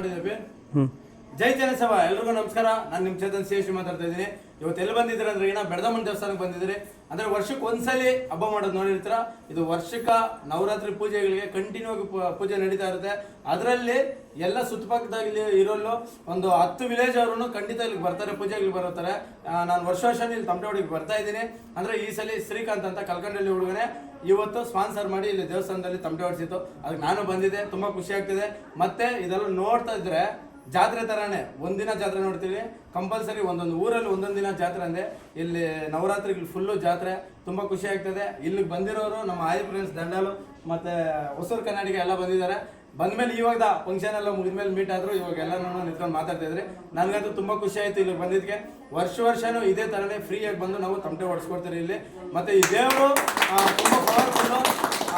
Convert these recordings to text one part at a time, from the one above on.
ಮಾಡಿದ್ದೀವಿ ಜೈ ಜನಸಭಾ ಎಲ್ರಿಗೂ ನಮಸ್ಕಾರ. ನಾನು ನಿಮ್ಮ ಚೇತನ್ ಸಿ ಮಾತಾಡ್ತಾ ಇದ್ದೀನಿ. ಇವತ್ತು ಎಲ್ಲಿ ಬಂದಿದ್ದೀರ ಅಂದ್ರೆ ಏನ ಬೆಳದಮ್ಮನ ದೇವಸ್ಥಾನಕ್ಕೆ ಬಂದಿದ್ದೀರಿ. ಅಂದರೆ ವರ್ಷಕ್ಕೆ ಒಂದ್ಸಲಿ ಹಬ್ಬ ಮಾಡೋದು ನೋಡಿರ್ತೀರ? ಇದು ವರ್ಷಕ್ಕ ನವರಾತ್ರಿ ಪೂಜೆಗಳಿಗೆ ಕಂಟಿನ್ಯೂ ಆಗಿ ಪೂಜೆ ನಡೀತಾ ಇರುತ್ತೆ. ಅದರಲ್ಲಿ ಎಲ್ಲ ಸುತ್ತಪಕ್ಕದಲ್ಲಿ ಇರೋಲ್ಲೂ ಒಂದು ಹತ್ತು ವಿಲೇಜ್ ಅವರು ಖಂಡಿತ ಇಲ್ಲಿಗೆ ಬರ್ತಾರೆ, ಪೂಜೆಗಳಿಗೆ ಬರ್ತಾರೆ ನಾನು ವರ್ಷ ವರ್ಷ ಇಲ್ಲಿ ತಮಟವಾಡಿಗೆ ಬರ್ತಾ ಇದ್ದೀನಿ. ಅಂದ್ರೆ ಈ ಸಲ ಶ್ರೀಕಾಂತ್ ಅಂತ ಕಲ್ಕಂಡಲ್ಲಿ ಹುಡುಗನೆ ಇವತ್ತು ಸ್ಪಾನ್ಸರ್ ಮಾಡಿ ಇಲ್ಲಿ ದೇವಸ್ಥಾನದಲ್ಲಿ ತಮಟೆ ಹೊಡಿಸಿತ್ತು. ಅದಕ್ಕೆ ನಾನು ಬಂದಿದ್ದೆ, ತುಂಬಾ ಖುಷಿ ಆಗ್ತಿದೆ. ಮತ್ತೆ ಇದೆಲ್ಲ ನೋಡ್ತಾ ಇದ್ರೆ ಜಾತ್ರೆ ಥರನೇ ಒಂದಿನ ಜಾತ್ರೆ ನೋಡ್ತೀವಿ. ಕಂಪಲ್ಸರಿ ಒಂದೊಂದು ಊರಲ್ಲಿ ಒಂದೊಂದು ದಿನ ಜಾತ್ರೆ ಅಂದರೆ, ಇಲ್ಲಿ ನವರಾತ್ರಿಗಳು ಫುಲ್ಲು ಜಾತ್ರೆ. ತುಂಬಾ ಖುಷಿ ಆಗ್ತದೆ. ಇಲ್ಲಿಗೆ ಬಂದಿರೋರು, ನಮ್ಮ ಆಯ್ ಫ್ರೆಂಡ್ಸ್ ದಂಡಾಲು, ಮತ್ತೆ ಹೊಸೂರು ಕನ್ನಡಿಗೆ ಎಲ್ಲ ಬಂದಿದ್ದಾರೆ. ಬಂದ್ಮೇಲೆ ಇವಾಗ ಫಂಕ್ಷನ್ ಎಲ್ಲ ಮುಗಿದ್ಮೇಲೆ ಮೀಟ್ ಆದ್ರು, ಇವಾಗ ಎಲ್ಲರೂ ನಿಂತ್ಕೊಂಡು ಮಾತಾಡ್ತಾ ಇದ್ರಿ ನನಗಂತೂ ತುಂಬಾ ಖುಷಿ ಆಯ್ತು ಇಲ್ಲಿ ಬಂದಿದ್ದಕ್ಕೆ ವರ್ಷ ವರ್ಷನೂ ಇದೇ ತರನೇ ಫ್ರೀಯಾಗಿ ಬಂದು ನಾವು ತಮಟೆ ಹೊಡ್ಸ್ಕೊಡ್ತೀರಿ ಇಲ್ಲಿ. ಮತ್ತೆ ಈ ದೇವರು ತುಂಬಾ ಪವರ್ಫುಲ್ಲು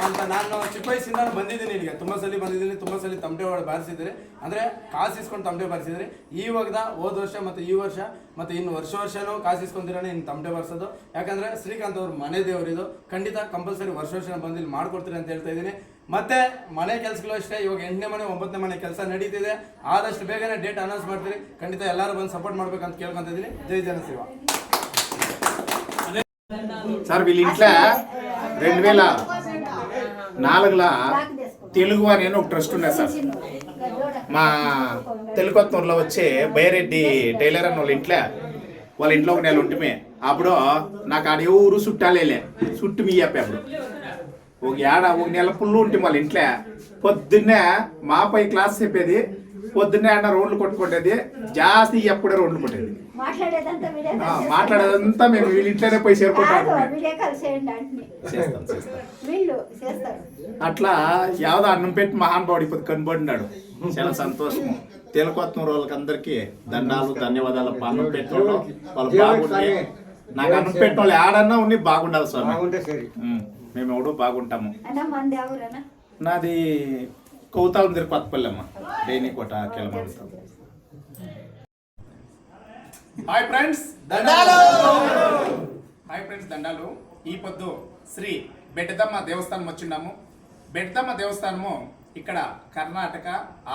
ಅಂತ ನಾನು ಚಿಕ್ಕ ವಯಸ್ಸಿಂದ ಬಂದಿದ್ದೀನಿ ಇಲ್ಲಿಗೆ ತುಂಬಾ ಸಲ ಬಂದಿದ್ದೀನಿ ತುಂಬಾ ಸಲ ತಮಟೆ ಹೊಡೆ ಬಾರಿಸಿದ್ರಿ ಅಂದ್ರೆ ಕಾಸು ಇಸ್ಕೊಂಡು ತಮಟೆ ಬಾರಿಸಿದ್ರಿ ಇವಾಗದ ಹೋದ ವರ್ಷ ಮತ್ತೆ ಈ ವರ್ಷ ಮತ್ತೆ ಇನ್ನು ವರ್ಷ ವರ್ಷನೂ ಕಾಸು ಇಸ್ಕೊಂತಿರೋಣ ಇನ್ನು ತಮಟೆ ಬಾರಿಸೋದು ಯಾಕಂದ್ರೆ ಶ್ರೀಕಾಂತ್ ಅವ್ರ ಮನೆ ದೇವರಿದು ಖಂಡಿತ ಕಂಪಲ್ಸರಿ ವರ್ಷ ವರ್ಷ ಬಂದು ಇಲ್ಲಿ ಮಾಡ್ಕೊಡ್ತೀರಿ ಅಂತ ಹೇಳ್ತಾ ಇದ್ದೀನಿ ಮತ್ತೆ ಮನೆ ಕೆಲಸಗಳು ಅಷ್ಟೇ ಇವಾಗ ಎಂಟನೇ ಮನೆ ಒಂಬತ್ತನೇ ಮನೆ ಕೆಲಸ ನಡೀತಿದೆ ಆದಷ್ಟು ಬೇಗನೆ ಡೇಟ್ ಅನೌನ್ಸ್ ಮಾಡ್ತೀರಿ ಖಂಡಿತ ಎಲ್ಲರೂ ಬಂದು ಸಪೋರ್ಟ್ ಮಾಡ್ಬೇಕಂತ ಕೇಳ್ಕೊಂತ ಇದ್ದೀನಿ ಜೈ ಜನಸೇವ సార్ వీళ్ళ ఇంట్లో రెండు వేల నాలుగులో తెలుగు అని ఒక ట్రస్ట్ ఉన్నాయి సార్. మా తెలుకొత్తూరులో వచ్చే బైరెడ్డి టైలర్ అని వాళ్ళ ఇంట్లో వాళ్ళ ఇంట్లో ఒక నెల ఉంటుమే. అప్పుడు నాకు ఆడ ఎవరు చుట్టాలేలే. చుట్టు మీ చెప్పి అప్పుడు. ఒక ఏడ ఒక నెల పుల్లు ఉంటే వాళ్ళ ఇంట్లో. పొద్దున్నే మాపై క్లాస్ చెప్పేది పొద్దున్నే అన్న రోడ్లు కొట్టుకుంటేది. జాస్తి ఎప్పుడే రోడ్లు కొట్టేది. మాట్లాడేదంతా మేము వీళ్ళ ఇంట్లోనే పోయి చేరుకుంటాం కాదు, వీడియో కాల్ చేయండి అంటే చేస్తాం చేస్తాం. వీళ్ళు చేస్తారు. అట్లా యావదో అన్నం పెట్టి మహానుభావుడు ఇప్పుడు కనబడినాడు. చాలా సంతోషము తేలకొత్తం రోజులకి అందరికి దండాలు ధన్యవాదాలు అన్నం పెట్టిన వాళ్ళు బాగుండి. నాకు అన్నం పెట్టిన వాళ్ళు ఆడన్నా ఉండి బాగుండాలి స్వామి. బాగుంటే మేము ఎవడు బాగుంటాము. అన్న మంది ఎవరన్నా? నాది కౌతాలం దగ్గర కొత్తపల్లి అమ్మ డైనీకోట కెలమంటాం హాయ్ ఫ్రెండ్స్ దండాలు. హాయ్ ఫ్రెండ్స్ దండాలు. ఈ పొద్దు శ్రీ బెడ్డదమ్మ దేవస్థానం వచ్చిన్నాము. బెడ్డమ్మ దేవస్థానము ఇక్కడ కర్ణాటక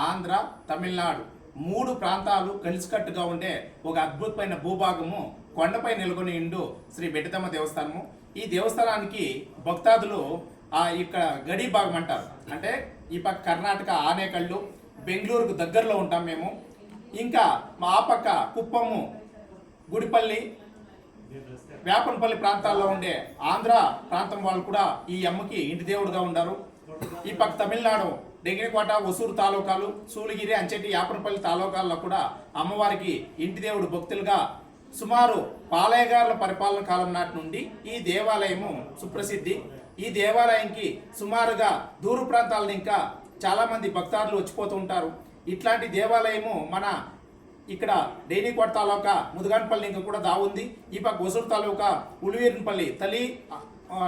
ఆంధ్ర తమిళనాడు మూడు ప్రాంతాలు కలిసికట్టుగా ఉండే ఒక అద్భుతమైన భూభాగము కొండపై నెలకొని ఇండు శ్రీ బెడ్డదమ్మ దేవస్థానము. ఈ దేవస్థానానికి భక్తాదులు ఇక్కడ గడి భాగం అంటారు. అంటే ఈ పక్క కర్ణాటక ఆనేకళ్ళు బెంగళూరుకు దగ్గరలో ఉంటాం మేము. ఇంకా మా ఆ పక్క కుప్పము గుడిపల్లి వేపనపల్లి ప్రాంతాల్లో ఉండే ఆంధ్ర ప్రాంతం వాళ్ళు కూడా ఈ అమ్మకి ఇంటి దేవుడుగా ఉన్నారు ఈ పక్క తమిళనాడు డెంగిరికోట ఒసూరు తాలూకాలు సూలిగిరి అంచెట్టి యాపనపల్లి తాలూకాల్లో కూడా అమ్మవారికి ఇంటి దేవుడు భక్తులుగా సుమారు పాలయగారుల పరిపాలన కాలం నాటి నుండి ఈ దేవాలయము సుప్రసిద్ధి. ఈ దేవాలయంకి సుమారుగా దూర ప్రాంతాల ఇంకా చాలామంది భక్తాదులు వచ్చిపోతూ ఉంటారు. ఇట్లాంటి దేవాలయము మన ఇక్కడ డైనీకోట తాలూకా ముదుగాన్పల్లి ఇంకా కూడా దావుంది ఈ పక్క ఒసూరు తాలూకా ఉలివీరినపల్లి తల్లి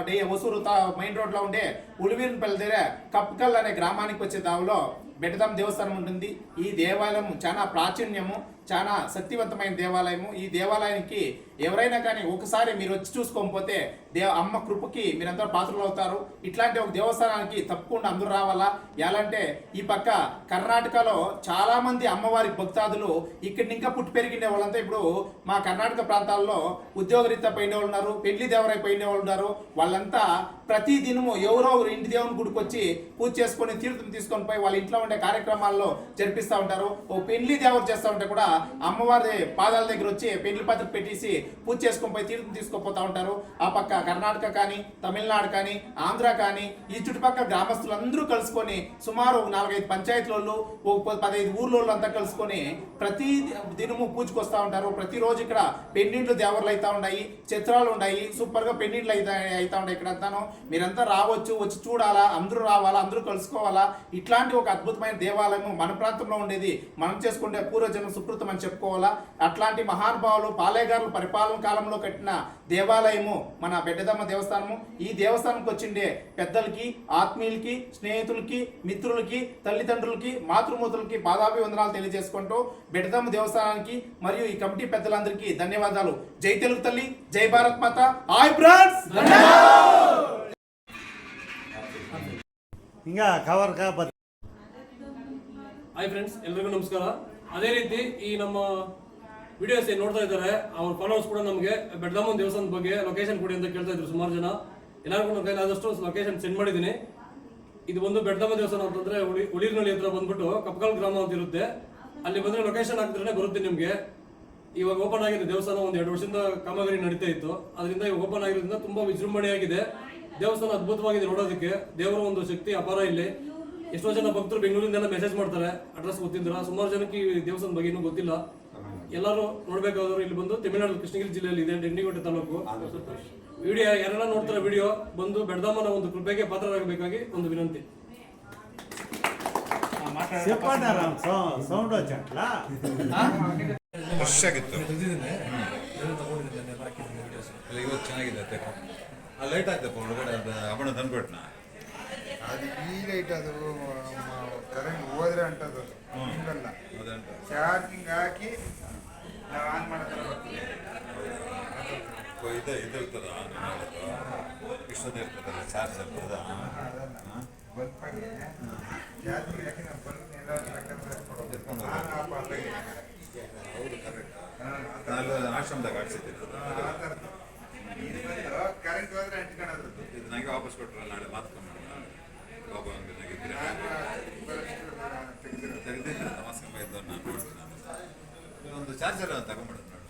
డే ఒసూరు తా మెయిన్ రోడ్లో ఉండే ఉలివీరినపల్లి దగ్గర కప్కల్ అనే గ్రామానికి వచ్చే దావులో బెడదాం దేవస్థానం ఉంటుంది. ఈ దేవాలయం చాలా ప్రాచుర్యము. చాలా శక్తివంతమైన దేవాలయము. ఈ దేవాలయానికి ఎవరైనా కానీ ఒకసారి మీరు వచ్చి చూసుకోకపోతే దేవ అమ్మ కృపకి మీరందరూ పాత్రలు అవుతారు. ఇట్లాంటి ఒక దేవస్థానానికి తప్పకుండా అందరూ రావాలా? ఎలాంటే ఈ పక్క కర్ణాటకలో చాలామంది అమ్మవారి భక్తాదులు ఇక్కడ ఇంకా పుట్టి పెరిగిన వాళ్ళంతా ఇప్పుడు మా కర్ణాటక ప్రాంతాల్లో ఉద్యోగరీత్యా పోయిన వాళ్ళు ఉన్నారు పెళ్ళి దేవరై పోయిన వాళ్ళు ఉన్నారు. వాళ్ళంతా ప్రతి దినము ఎవరో ఒకరు ఇంటి దేవుని గుడికి వచ్చి పూజ చేసుకొని తీర్థం తీసుకొని పోయి వాళ్ళ ఇంట్లో ఉండే కార్యక్రమాల్లో జరిపిస్తూ ఉంటారు. ఓ పెళ్ళి దేవరు చేస్తూ ఉంటే కూడా అమ్మవారి పాదాల దగ్గర వచ్చి పెండ్లి పత్రిక పెట్టేసి పూజ చేసుకొని పోయి తీర్థం తీసుకుపోతా ఉంటారు. ఆ పక్క కర్ణాటక కానీ తమిళనాడు కానీ ఆంధ్ర కానీ ఈ చుట్టుపక్కల గ్రామస్తులందరూ కలుసుకొని సుమారు నాలుగైదు పంచాయతీలలో ఒక పదహైదు ఊర్లలో అంతా కలుసుకొని ప్రతి దినము పూజకు వస్తూ ఉంటారు. ప్రతిరోజు ఇక్కడ పెండింట్లు దేవర్లు అవుతూ ఉన్నాయి చిత్రాలు ఉన్నాయి. సూపర్గా పెండింట్లు అయితే అవుతా ఉన్నాయి ఇక్కడ అంతాను మీరంతా రావచ్చు వచ్చి చూడాలా అందరూ రావాలా అందరూ కలుసుకోవాలా. ఇట్లాంటి ఒక అద్భుతమైన దేవాలయం మన ప్రాంతంలో ఉండేది. మనం చేసుకుంటే పూర్వజన్మ సుకృత అని చెప్పుకోవాలా అట్లాంటి మహానుభావులు పాలేగారులు పరిపాలన కాలంలో కట్టిన దేవాలయము మన బెడ్డదమ్మ దేవస్థానము ఈ దేవస్థానంకి వచ్చిండే పెద్దలకి ఆత్మీయులకి స్నేహితులకి మిత్రులకి తల్లిదండ్రులకి మాతృమూర్తులకి పాదాభివందనాలు తెలియజేసుకుంటూ బెడ్డదమ్మ దేవస్థానానికి మరియు ఈ కమిటీ పెద్దలందరికీ ధన్యవాదాలు జై తెలుగు తల్లి జై భారత్ మాత హాయ్ ఫ్రెండ్స్ ఇంకా కవర్ కాకపోతే ಹಾಯ್ ಫ್ರೆಂಡ್ಸ್ ಎಲ್ರಿಗೂ ನಮಸ್ಕಾರ ಅದೇ ರೀತಿ ಈ ನಮ್ಮ ವಿಡಿಯೋಸ್ ಏನು ನೋಡ್ತಾ ಇದ್ದಾರೆ, ಅವ್ರ ಫಾಲೋವರ್ಸ್ ಕೂಡ ನಮಗೆ ಬೆಡ್ದಾಮನ್ ದೇವಸ್ಥಾನದ ಬಗ್ಗೆ ಲೊಕೇಶನ್ ಕೊಡಿ ಅಂತ ಕೇಳ್ತಾ ಇದ್ರು ಸುಮಾರು ಜನ. ಎಲ್ಲರಿಗೂ ನನ್ನ ಕೈಲಾದಷ್ಟು ಲೊಕೇಶನ್ ಸೆಂಡ್ ಮಾಡಿದ್ದೀನಿ. ಇದು ಒಂದು ಬೆಡ್ದಾಮ ದೇವಸ್ಥಾನ ಅಂತಂದ್ರೆ ಉಳಿ ಉಳಿರ್ನಳ್ಳಿ ಹತ್ರ ಬಂದ್ಬಿಟ್ಟು ಕಪ್ಕಲ್ ಗ್ರಾಮ ಅಂತ ಇರುತ್ತೆ. ಅಲ್ಲಿ ಬಂದ್ರೆ ಲೊಕೇಶನ್ ಹಾಕಿದ್ರೆ ಬರುತ್ತೆ ನಿಮಗೆ. ಇವಾಗ ಓಪನ್ ಆಗಿದೆ ದೇವಸ್ಥಾನ, ಒಂದು ಎರಡು ವರ್ಷದಿಂದ ಕಾಮಗಾರಿ ನಡೀತಾ ಇತ್ತು. ಅದರಿಂದ ಇವಾಗ ಓಪನ್ ಆಗಿರೋದ್ರಿಂದ ತುಂಬಾ ವಿಜೃಂಭಣೆಯಾಗಿದೆ. ದೇವಸ್ಥಾನ ಅದ್ಭುತವಾಗಿದೆ ನೋಡೋದಕ್ಕೆ. ದೇವರ ಒಂದು ಶಕ್ತಿ ಅಪಾರ ಇಲ್ಲಿ. ಎಷ್ಟೋ ಜನ ಭಕ್ತರು ಬೆಂಗಳೂರಿಂದೆಲ್ಲ ಮೆಸೇಜ್ ಮಾಡ್ತಾರೆ ಅಡ್ರೆಸ್ ಗೊತ್ತಿದ್ರ ಸುಮಾರು ಜನಕ್ಕೆ ಈ ದೇವಸ್ಥಾನದ ಬಗ್ಗೆ ಏನೂ ಗೊತ್ತಿಲ್ಲ. ಎಲ್ಲರೂ ನೋಡ್ಬೇಕಾದ್ರು ಇಲ್ಲಿ ಬಂದು ತಮಿಳುನಾಡು ಕೃಷ್ಣಗಿರಿ ಜಿಲ್ಲೆಯಲ್ಲಿ ಇದೆ ಡೆಂಡಿಕೋಟೆ ತಾಲೂಕು. ವಿಡಿಯೋ ಯಾರೆಲ್ಲ ನೋಡ್ತಾರೆ ವಿಡಿಯೋ ಬಂದು ಬೆಡದಮ್ಮನ ಒಂದು ಕೃಪೆಗೆ ಪಾತ್ರರಾಗಬೇಕಾಗಿ ಒಂದು ವಿನಂತಿ. ಫ್ರೆಶ್ ಇವತ್ತು ಚೆನ್ನಾಗಿದೆ ಆ ಲೈಟ್ ಆಗ್ತಪ್ಪ ಒಳಗಡೆ ಅದು ತಂದ್ಬಿಟ್ನಾ ಅದು ಈ ಲೈಟ್ ಅದು ಕರೆಂಟ್ ಹೋದ್ರೆ ಅಂಟದು ಹಿಂಗಲ್ಲ ಚಾರ್ಜಿಂಗ್ ಹಾಕಿ ನಾವು ಆನ್ ಮಾಡಿದ್ರೆ ಇದು ಇದು ಇರ್ತದ ಇಷ್ಟೊಂದು ಇರ್ತದಲ್ಲ ಚಾರ್ಜ್ ಇರ್ತದ? ಬಲ್ಪ್ ಆಗಿ ಚಾರ್ಜಿಂಗ್ ಹಾಕಿ ನಾವು ಬಲ್ಪ್ ಎಲ್ಲ ಎತ್ಕೊಂಡು ಆನ್ ಆಫ್ ಆದಾಗೆ ಹೌದು ಕರೆಕ್ಟ್ ನಾನು ಆಶ್ರಮದಾಗ ಬಂದು ಕರೆಂಟ್ ಹೋದ್ರೆ ಅಂಟ್ಕೊಳ್ಳೋದು ಇದು ನನಗೆ ವಾಪಸ್ ಕೊಟ್ಟರು ನಾಳೆ ಮಾತ್ಕೊಂಡು ಇದೊಂದು ಚಾರ್ಜರ್ ತಗೊಂಬಿಡೋದು ನೋಡು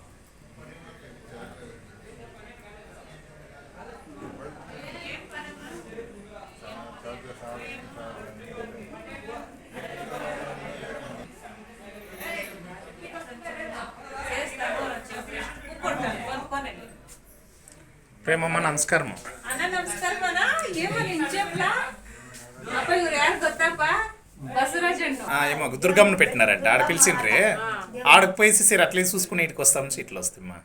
ప్రేమమ్మ నమస్కారం అన్న నమస్కారం అన్న ఏమో నేను చెప్పలా ఏమో దుర్గమ్మను పెట్టినారంట ఆడ పిలిచిండ్రి ఆడకు పోయేసి సరే అట్లే చూసుకుని ఇటుకు వస్తాం ఇట్లా వస్తామ్మా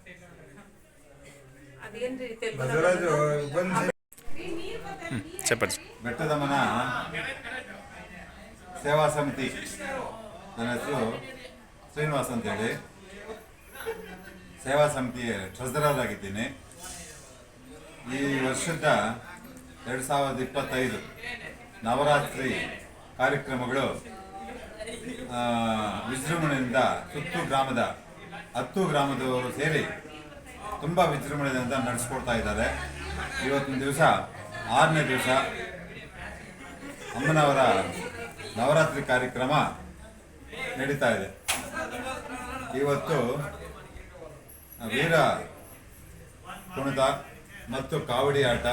అదేంటి తెలుగు ಬಸವರಾಜು ಬಂದು చెప్పండి ಬೆಟ್ಟದಮ್ಮನ ಸೇವಾ ಸಮಿತಿ ನನ್ನ ಹೆಸರು ಶ್ರೀನಿವಾಸ್ ಅಂತೇಳಿ ಸೇವಾ ಸಮಿತಿಯ ಟ್ರೆಸರರ್ ಆಗಿದ್ದೀನಿ ಈ ವರ್ಷದ ಎರಡು ಸಾವಿರದ ಇಪ್ಪತ್ತೈದು ನವರಾತ್ರಿ ಕಾರ್ಯಕ್ರಮಗಳು ವಿಜೃಂಭಣೆಯಿಂದ ಸುತ್ತು ಗ್ರಾಮದ ಹತ್ತು ಗ್ರಾಮದವರು ಸೇರಿ ತುಂಬ ವಿಜೃಂಭಣೆಯಿಂದ ನಡೆಸ್ಕೊಡ್ತಾ ಇದ್ದಾರೆ. ಇವತ್ತಿನ ದಿವಸ, ಆರನೇ ದಿವಸ ಅಮ್ಮನವರ ನವರಾತ್ರಿ ಕಾರ್ಯಕ್ರಮ ನಡೀತಾ ಇದೆ. ಇವತ್ತು ವೀರ ಕುಣಿತ ಮತ್ತು ಕಾವಡಿ ಆಟ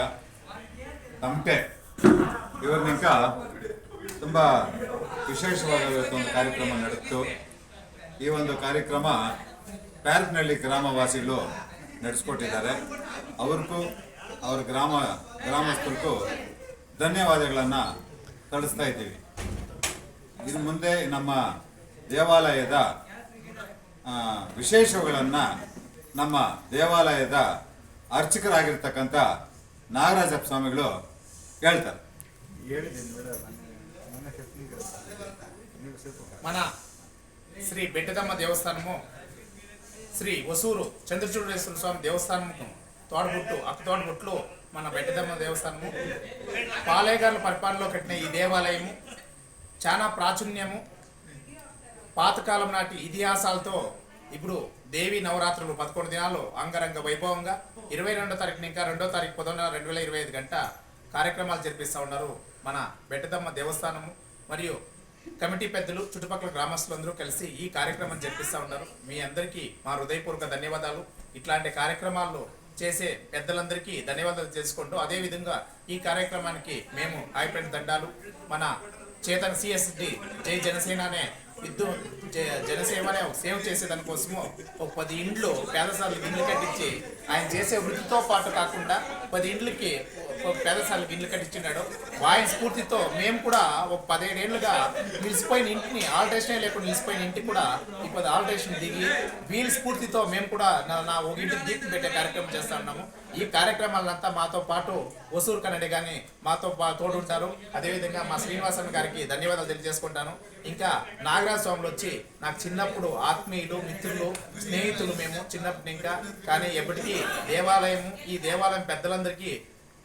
ತಮಟೆ ಇವರಿನಿಂದ ತುಂಬ ವಿಶೇಷವಾದ ಒಂದು ಕಾರ್ಯಕ್ರಮ ನಡೆಯಿತು ಈ ಒಂದು ಕಾರ್ಯಕ್ರಮ ಪ್ಯಾರ್ಕ್ನಳ್ಳಿ ಗ್ರಾಮವಾಸಿಗಳು ನಡೆಸ್ಕೊಟ್ಟಿದ್ದಾರೆ. ಅವ್ರಿಗೂ ಅವ್ರ ಗ್ರಾಮ ಗ್ರಾಮಸ್ಥರಿಗೂ ಧನ್ಯವಾದಗಳನ್ನು ತಳಿಸ್ತಾ ಇದ್ದೀವಿ. ಇನ್ನು ಮುಂದೆ ನಮ್ಮ ದೇವಾಲಯದ ವಿಶೇಷಗಳನ್ನು ನಮ್ಮ ದೇವಾಲಯದ ಅರ್ಚಕರಾಗಿರ್ತಕ್ಕಂಥ ನಾಗರಾಜಪ್ಪ ಸ್ವಾಮಿಗಳು ಹೇಳ್ತಾರೆ. మన శ్రీ బెట్టదమ్మ దేవస్థానము శ్రీ వసూరు చంద్రచూడేశ్వర స్వామి దేవస్థానము తోడబుట్టు అక్క తోడబుట్లు మన బెట్టదమ్మ దేవస్థానము. పాలేగారుల పరిపాలనలో కట్టిన ఈ దేవాలయము చాలా ప్రాచుర్యము. పాతకాలం నాటి ఇతిహాసాలతో ఇప్పుడు దేవి నవరాత్రులు పదకొండు దినాలు అంగరంగ వైభవంగా ఇరవై రెండో తారీఖున ఇంకా రెండో తారీఖు పదకొండు రెండు వేల ఇరవై ఐదు గంట కార్యక్రమాలు జరిపిస్తూ ఉన్నారు. మన బెట్టదమ్మ దేవస్థానము మరియు కమిటీ పెద్దలు చుట్టుపక్కల గ్రామస్తులందరూ కలిసి ఈ కార్యక్రమం జరిపిస్తూ ఉన్నారు. మీ అందరికీ మా హృదయపూర్వక ధన్యవాదాలు. ఇట్లాంటి కార్యక్రమాల్లో చేసే పెద్దలందరికీ ధన్యవాదాలు చేసుకుంటూ అదేవిధంగా ఈ కార్యక్రమానికి మేము హాయ్ దండాలు మన చేతన్ సిఎస్డి జై జనసేన అనే విద్యు జ- జనసేవనే సేవ చేసే దానికోసము ఒక పది ఇండ్లు పేదసార్లు ఇండ్లు కట్టించి ఆయన చేసే వృత్తితో పాటు కాకుండా పది ఇండ్లకి ఒక పేదసార్లకు ఇండ్లు కట్టించినాడు వాయిన్ స్ఫూర్తితో మేము కూడా ఒక పదిహేడేళ్ళుగా నిలిచిపోయిన ఇంటిని ఆల్టరేషన్ లేకుండా నిలిచిపోయిన ఇంటికి కూడా ఇప్పుడు ఆల్టరేషన్ దిగి వీళ్ళ స్ఫూర్తితో మేము కూడా నా నా ఒక ఇంటికి దీపం పెట్టే కార్యక్రమం చేస్తా ఉన్నాము. ఈ కార్యక్రమాలంతా మాతో పాటు వసూర్ కన్నడి కానీ మాతో తోడు ఉంటారు. అదేవిధంగా మా శ్రీనివాసన్ గారికి ధన్యవాదాలు తెలియజేసుకుంటాను. ఇంకా నాగరాజ స్వాములు వచ్చి నాకు చిన్నప్పుడు ఆత్మీయులు మిత్రులు స్నేహితులు మేము చిన్నప్పుడు ఇంకా కానీ ఎప్పటికీ దేవాలయం ఈ దేవాలయం పెద్దలందరికీ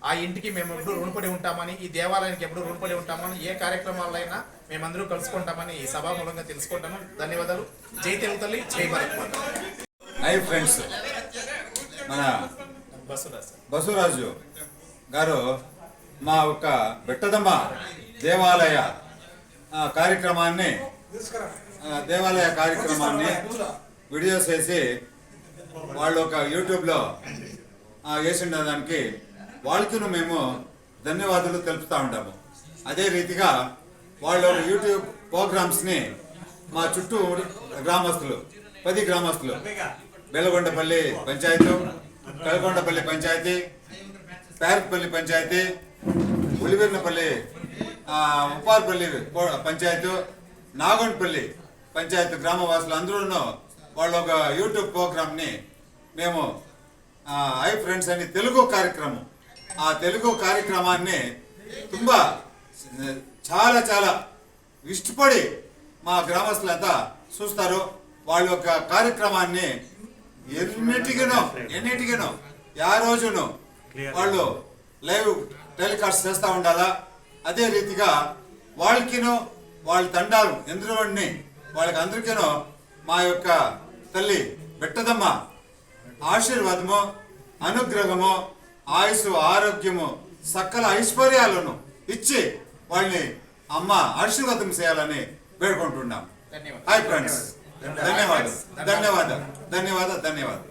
ఆ ఇంటికి మేము ఎప్పుడు రుణపడి ఉంటామని ఈ దేవాలయానికి ఎప్పుడు రుణపడి ఉంటామని ఏ కార్యక్రమాలైనా మేమందరూ కలుసుకుంటామని ఈ సభామూలంగా తెలుసుకుంటాము ధన్యవాదాలు. జై తెలుగు తల్లి జై భారత్ మాత. హై ఫ్రెండ్స్ మన బసవరాజు. గారు మా యొక్క బెట్టదమ్మ దేవాలయ కార్యక్రమాన్ని దేవాలయ కార్యక్రమాన్ని వీడియోస్ వేసి వాళ్ళు ఒక యూట్యూబ్లో ఆ, వాళ్ళకును మేము ధన్యవాదాలు తెలుపుతూ ఉంటాము. అదే రీతిగా వాళ్ళ యూట్యూబ్ ప్రోగ్రామ్స్ని మా చుట్టూ గ్రామస్తులు పది గ్రామస్తులు బెల్లగొండపల్లి పంచాయతీ కలకొండపల్లి పంచాయతీ పేరపల్లి పంచాయతీ ఉలివెర్నపల్లి ఆ, ఉప్పారపల్లి పంచాయతీ నాగొండపల్లి పంచాయతీ గ్రామవాసులు అందరూ వాళ్ళ ఒక యూట్యూబ్ ప్రోగ్రామ్ని మేము ఐ ఫ్రెండ్స్ అని తెలుగు కార్యక్రమం ఆ తెలుగు కార్యక్రమాన్ని ತುಂಬ చాలా చాలా ఇష్టపడి మా గ్రామస్తులంతా చూస్తారు. వాళ్ళ యొక్క కార్యక్రమాన్ని ఎన్నిటిగానో ఎన్నిటిగానో యా రోజును వాళ్ళు లైవ్ టెలికాస్ట్ చేస్తూ ఉండాలా? అదే రీతిగా వాళ్ళకిను వాళ్ళ తండాలు ఎందులోని వాళ్ళకి అందరికీనో మా యొక్క తల్లి బెట్టదమ్మ ఆశీర్వాదము అనుగ్రహము ఆయుసు ఆరోగ్యము సకల ఐశ్వర్యాలను ఇచ్చి వాళ్ళని అమ్మ ఆశీర్వాదం చేయాలని వేడుకుంటున్నాం. హాయ్ ఫ్రెండ్స్ ధన్యవాదాలు. ధన్యవాదాలు. ధన్యవాదాలు. ధన్యవాదాలు.